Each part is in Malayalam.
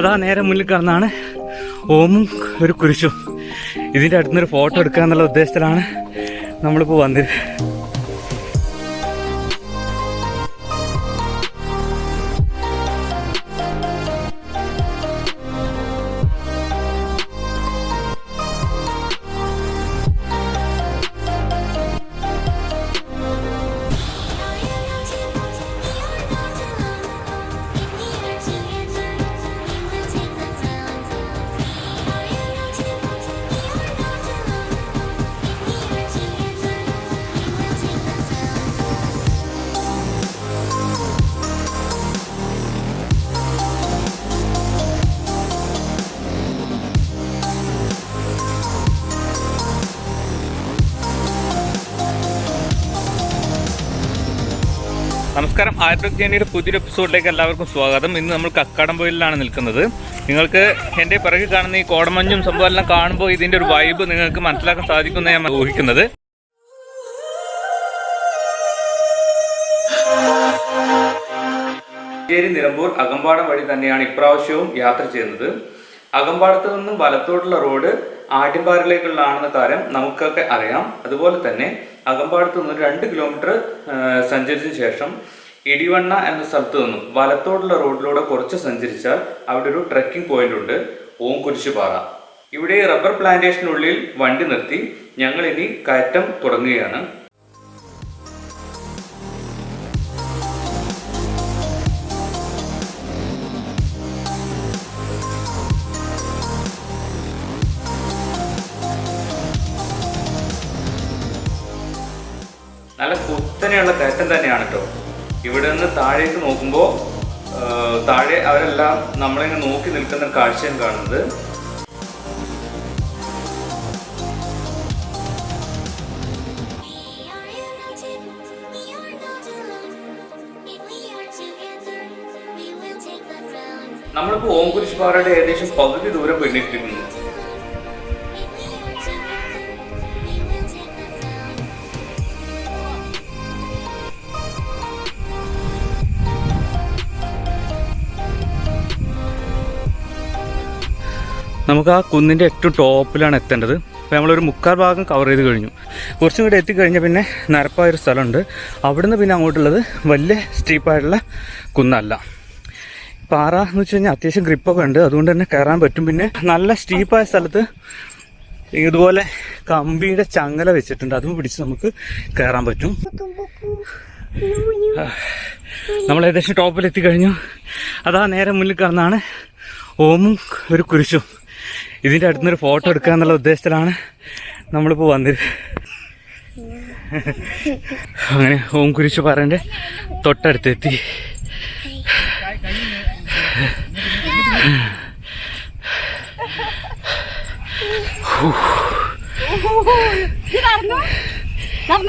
അതാ നേരെ മുന്നിൽ കാണുന്നതാണ് ഓമും ഒരു കുരിശും. ഇതിന്റെ അടുത്തുനിന്നൊരു ഫോട്ടോ എടുക്കുക എന്നുള്ള ഉദ്ദേശത്തിലാണ് നമ്മളിപ്പോൾ വന്നത്. നമസ്കാരം. ആയുർവേദ ജേണിയുടെ പുതിയൊരു എപ്പിസോഡിലേക്ക് എല്ലാവർക്കും സ്വാഗതം. ഇന്ന് നമ്മൾ കക്കാടംപൊയിലാണ് നിൽക്കുന്നത്. നിങ്ങൾക്ക് എന്റെ പിറകിൽ കാണുന്ന ഈ കോടമഞ്ഞും സംഭവം എല്ലാം കാണുമ്പോൾ ഇതിന്റെ ഒരു വൈബ് നിങ്ങൾക്ക് മനസ്സിലാക്കാൻ സാധിക്കുമെന്ന് ഞാൻ ഊഹിക്കുന്നത്. ശരി നിലമ്പൂർ അകമ്പാടം വഴി തന്നെയാണ് ഇപ്രാവശ്യവും യാത്ര ചെയ്യുന്നത്. അകമ്പാടത്ത് നിന്നും വലത്തോട്ടുള്ള റോഡ് ആട്ടിൻപാറയിലേക്കുള്ളതാണെന്ന കാര്യം നമുക്കൊക്കെ അറിയാം. അതുപോലെ തന്നെ അകമ്പാടത്ത് നിന്ന് രണ്ട് കിലോമീറ്റർ സഞ്ചരിച്ചതിന് സഞ്ചരിച്ച ശേഷം ഇടിവണ്ണ എന്ന സ്ഥലത്ത് നിന്നും വലത്തോട്ടുള്ള റോഡിലൂടെ കുറച്ച് സഞ്ചരിച്ചാൽ അവിടെ ഒരു ട്രക്കിംഗ് പോയിന്റ് ഉണ്ട് ഓം കുരിശുപാറ. ഇവിടെ റബ്ബർ പ്ലാന്റേഷനുള്ളിൽ വണ്ടി നിർത്തി ഞങ്ങൾ ഇനി കയറ്റം തുടങ്ങുകയാണ്. നല്ല കുത്തനെയുള്ള കയറ്റം തന്നെയാണ് കേട്ടോ ഇവിടെ നിന്ന് താഴേക്ക് നോക്കുമ്പോൾ താഴെ അവരെല്ലാം നമ്മളിങ്ങനെ നോക്കി നിൽക്കുന്ന കാഴ്ചയും കാണുന്നത്. നമ്മളിപ്പോൾ ഓംകുരിശ് പാറയുടെ ഏകദേശം പകുതി ദൂരം പിന്നിട്ടിരിക്കുന്നു നമുക്ക് ആ കുന്നിന്റെ ഏറ്റവും ടോപ്പിലാണ് എത്തേണ്ടത്. അപ്പോൾ നമ്മളൊരു മുക്കാൽ ഭാഗം കവർ ചെയ്ത് കഴിഞ്ഞു. കുറച്ചും കൂടി എത്തിക്കഴിഞ്ഞാൽ പിന്നെ നിരപ്പായൊരു സ്ഥലമുണ്ട്. അവിടുന്ന് പിന്നെ അങ്ങോട്ടുള്ളത് വലിയ സ്റ്റീപ്പായിട്ടുള്ള കുന്നല്ല. പാറ എന്ന് വെച്ച് കഴിഞ്ഞാൽ അത്യാവശ്യം ഗ്രിപ്പൊക്കെ ഉണ്ട്. അതുകൊണ്ട് തന്നെ കയറാൻ പറ്റും. പിന്നെ നല്ല സ്റ്റീപ്പായ സ്ഥലത്ത് ഇതുപോലെ കമ്പിയുടെ ചങ്ങല വെച്ചിട്ടുണ്ട്. അതും പിടിച്ച് നമുക്ക് കയറാൻ പറ്റും. നമ്മൾ ഏകദേശം ടോപ്പിൽ എത്തിക്കഴിഞ്ഞു അതാ നേരെ മുന്നിൽ കാണുന്നതാണ് ഓമും ഒരു കുരിശും. ഇതിന്റെ അടുത്തുനിന്നൊരു ഫോട്ടോ എടുക്കുക എന്നുള്ള ഉദ്ദേശത്തിലാണ് നമ്മളിപ്പോൾ വന്നത് അങ്ങനെ ഓം കുരിശ് പറന്റെ തൊട്ടടുത്തെത്തി.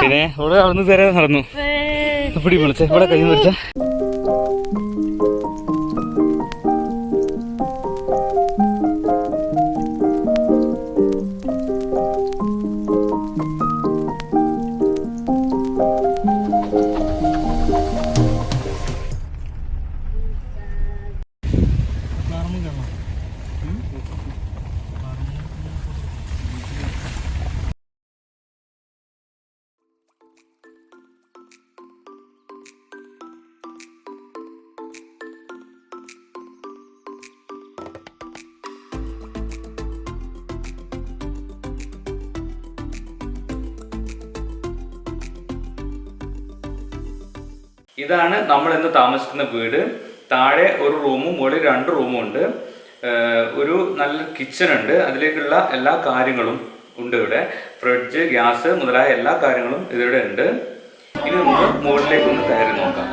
പിന്നെ ഇവിടെ അവിടുന്ന് തരാൻ നടന്നു. പിടി വിളിച്ച ഇവിടെ കൈ വിളിച്ച ഇതാണ് നമ്മൾ ഇന്ന് താമസിക്കുന്ന വീട്. താഴെ ഒരു റൂമും മുകളിൽ രണ്ട് റൂമും ഉണ്ട്. ഒരു നല്ല കിച്ചൺ ഉണ്ട്. അതിലേക്കുള്ള എല്ലാ കാര്യങ്ങളും ഉണ്ട് ഇവിടെ. ഫ്രിഡ്ജ് ഗ്യാസ് മുതലായ എല്ലാ കാര്യങ്ങളും ഇതിവിടെ ഉണ്ട്. ഇനി നമുക്ക് മുകളിലേക്ക് ഒന്ന് കയറി നോക്കാം.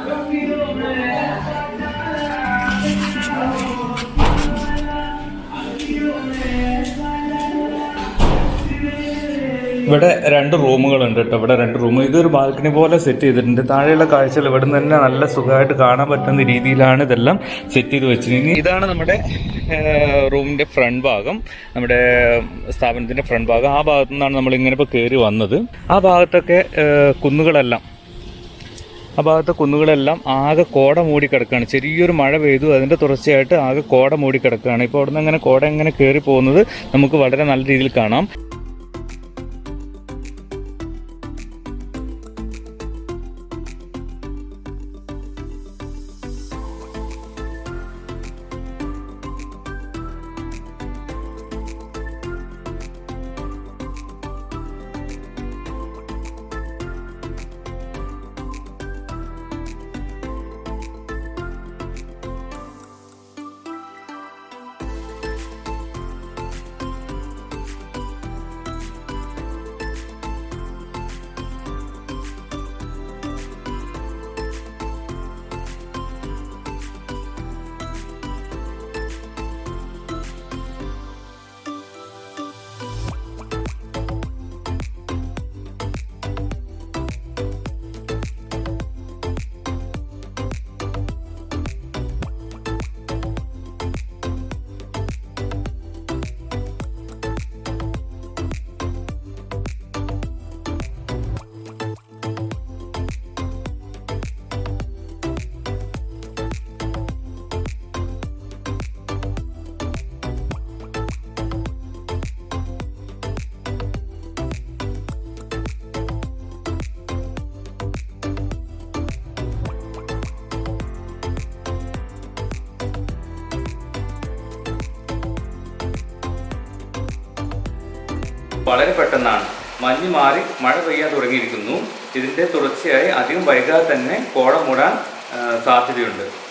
ഇവിടെ രണ്ട് റൂമുകളുണ്ട് കേട്ടോ. ഇവിടെ രണ്ട് റൂം. ഇതൊരു ബാൽക്കണി പോലെ സെറ്റ് ചെയ്തിട്ടുണ്ട്. താഴെയുള്ള കാഴ്ചകൾ ഇവിടെ നിന്ന് തന്നെ നല്ല സുഖമായിട്ട് കാണാൻ പറ്റുന്ന രീതിയിലാണ് ഇതെല്ലാം സെറ്റ് ചെയ്ത് വെച്ചിരിക്കുന്നത്. ഇതാണ് നമ്മുടെ റൂമിന്റെ ഫ്രണ്ട് ഭാഗം. നമ്മുടെ സ്ഥാപനത്തിന്റെ ഫ്രണ്ട് ഭാഗം. ആ ഭാഗത്തു നിന്നാണ് നമ്മൾ ഇങ്ങനെ ഇപ്പോൾ കയറി വന്നത്. ആ ഭാഗത്തൊക്കെ കുന്നുകളെല്ലാം. ആ ഭാഗത്തെ കുന്നുകളെല്ലാം ആകെ കോട മൂടി ചെറിയൊരു മഴ പെയ്തു. അതിന്റെ തുടർച്ചയായിട്ട് ആകെ കോട മൂടി കിടക്കുകയാണ്. ഇപ്പോൾ അവിടെ നിന്ന് അങ്ങനെ കോട എങ്ങനെ കയറി പോകുന്നത് നമുക്ക് വളരെ നല്ല രീതിയിൽ കാണാം. വളരെ പെട്ടെന്നാണ്. മഞ്ഞ് മാറി മഴ പെയ്യാൻ തുടങ്ങിയിരിക്കുന്നു. ഇതിന്റെ തുടർച്ചയായി അധികം വൈകാതെ തന്നെ കോട മൂടാൻ സാധ്യതയുണ്ട്.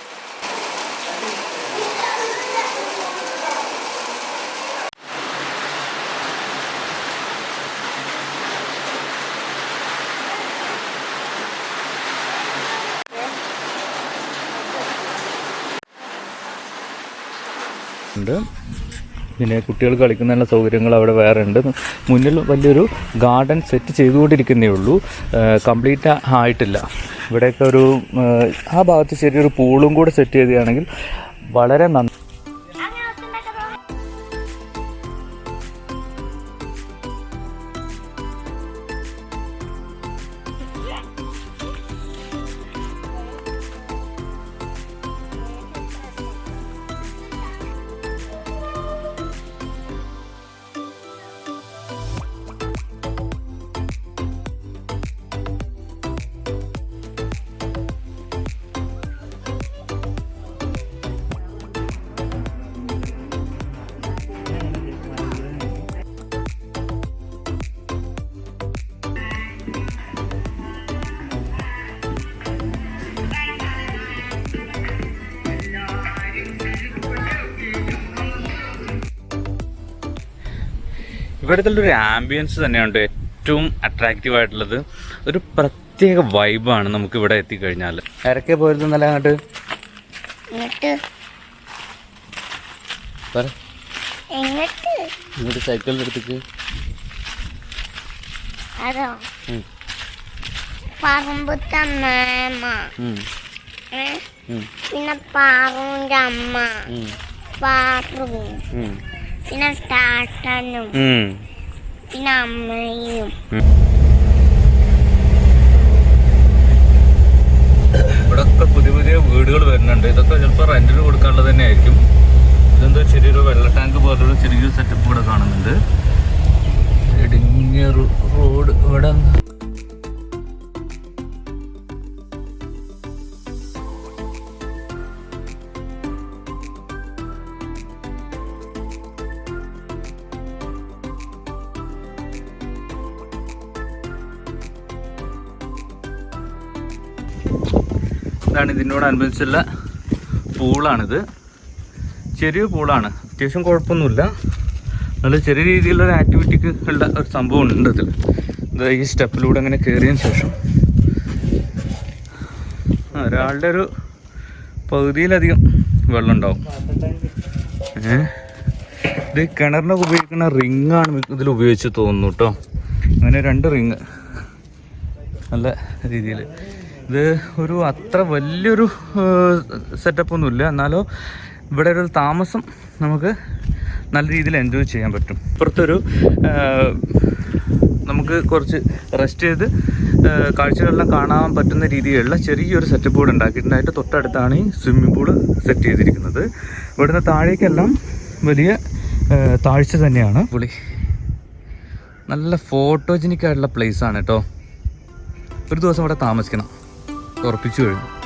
ഉണ്ട്. പിന്നെ കുട്ടികൾ കളിക്കുന്നതിനുള്ള സൗകര്യങ്ങൾ അവിടെ വേറെ ഉണ്ട് മുന്നിൽ വലിയൊരു ഗാർഡൻ സെറ്റ് ചെയ്തുകൊണ്ടിരിക്കുന്നേ ഉള്ളൂ. കംപ്ലീറ്റ് ആയിട്ടില്ല. ഇവിടെയൊക്കെ ഒരു ആ, ഭാഗത്ത് ചെറിയൊരു പൂളും കൂടെ സെറ്റ് ചെയ്യുകയാണെങ്കിൽ വളരെ നന്ദി ഇവിടുത്തെ ഒരു ആംബിയൻസ് തന്നെയുണ്ട്. ഏറ്റവും അട്രാക്റ്റീവ് ആയിട്ടുള്ളത് ഒരു പ്രത്യേക വൈബാണ് നമുക്ക് ഇവിടെ എത്തിക്കഴിഞ്ഞാൽ ഇറക്കെ പോയിരുന്നു നല്ല അങ്ങോട്ട്. ഇങ്ങോട്ട് സൈക്കിളിന്റെ അടുത്തേക്ക് പിന്നെ പാറുവിന്റെ അമ്മ. പാറു പിന്നെ ടാട്ടനും. പിന്നെ അമ്മയും. ഇവിടൊക്കെ പുതിയ പുതിയ വീടുകൾ വരുന്നുണ്ട്. ഇതൊക്കെ ചിലപ്പോൾ റെന്റിന് കൊടുക്കാനുള്ളത് തന്നെ ആയിരിക്കും ഇതെന്തോ ചെറിയൊരു വെള്ള ടാങ്ക് പോലൊരു ചെറിയൊരു സെറ്റപ്പ് ഇവിടെ കാണുന്നുണ്ട്. ഇടുങ്ങിയ റോഡ് ഇവിടെ ഇതാണ് ഇതിനോടനുബന്ധിച്ചുള്ള പൂളാണിത്. ചെറിയ പൂളാണ്. അത്യാവശ്യം കുഴപ്പമൊന്നുമില്ല. നല്ല ചെറിയ രീതിയിലുള്ള ആക്ടിവിറ്റിക്ക് ഉള്ള ഒരു സംഭവം ഉണ്ട് ഇത് ഈ സ്റ്റെപ്പിലൂടെ അങ്ങനെ കയറിയതിന് ശേഷം. ഒരാളുടെ ഒരു പകുതിയിലധികം വെള്ളം ഉണ്ടാവും ഇത് കിണറിനൊക്കെ ഉപയോഗിക്കുന്ന റിങ്ങാണ് ഇതിൽ ഉപയോഗിച്ച് തോന്നുന്നു കേട്ടോ. അങ്ങനെ രണ്ട് റിങ്. നല്ല രീതിയിൽ. ഇത് ഒരു അത്ര വലിയൊരു സെറ്റപ്പ് ഒന്നുമില്ല. എന്നാലോ ഇവിടെ ഒരു താമസം നമുക്ക് നല്ല രീതിയിൽ എൻജോയ് ചെയ്യാൻ പറ്റും. ഇപ്പുറത്തൊരു നമുക്ക് കുറച്ച് റെസ്റ്റ് ചെയ്ത് കാഴ്ചകളെല്ലാം കാണാൻ പറ്റുന്ന രീതിയിലുള്ള ചെറിയൊരു സെറ്റപ്പ് കൂടെ ഉണ്ടാക്കിയിട്ടുണ്ടായിട്ട് തൊട്ടടുത്താണ് ഈ സ്വിമ്മിംഗ് പൂൾ സെറ്റ് ചെയ്തിരിക്കുന്നത്. ഇവിടുന്ന് താഴേക്കെല്ലാം വലിയ താഴ്ച തന്നെയാണ്. പുളി നല്ല ഫോട്ടോജനിക് ആയിട്ടുള്ള പ്ലേസ് ആണ് കേട്ടോ. ഒരു ദിവസം ഇവിടെ താമസിക്കണം. ഉറപ്പിച്ചു കഴിഞ്ഞു.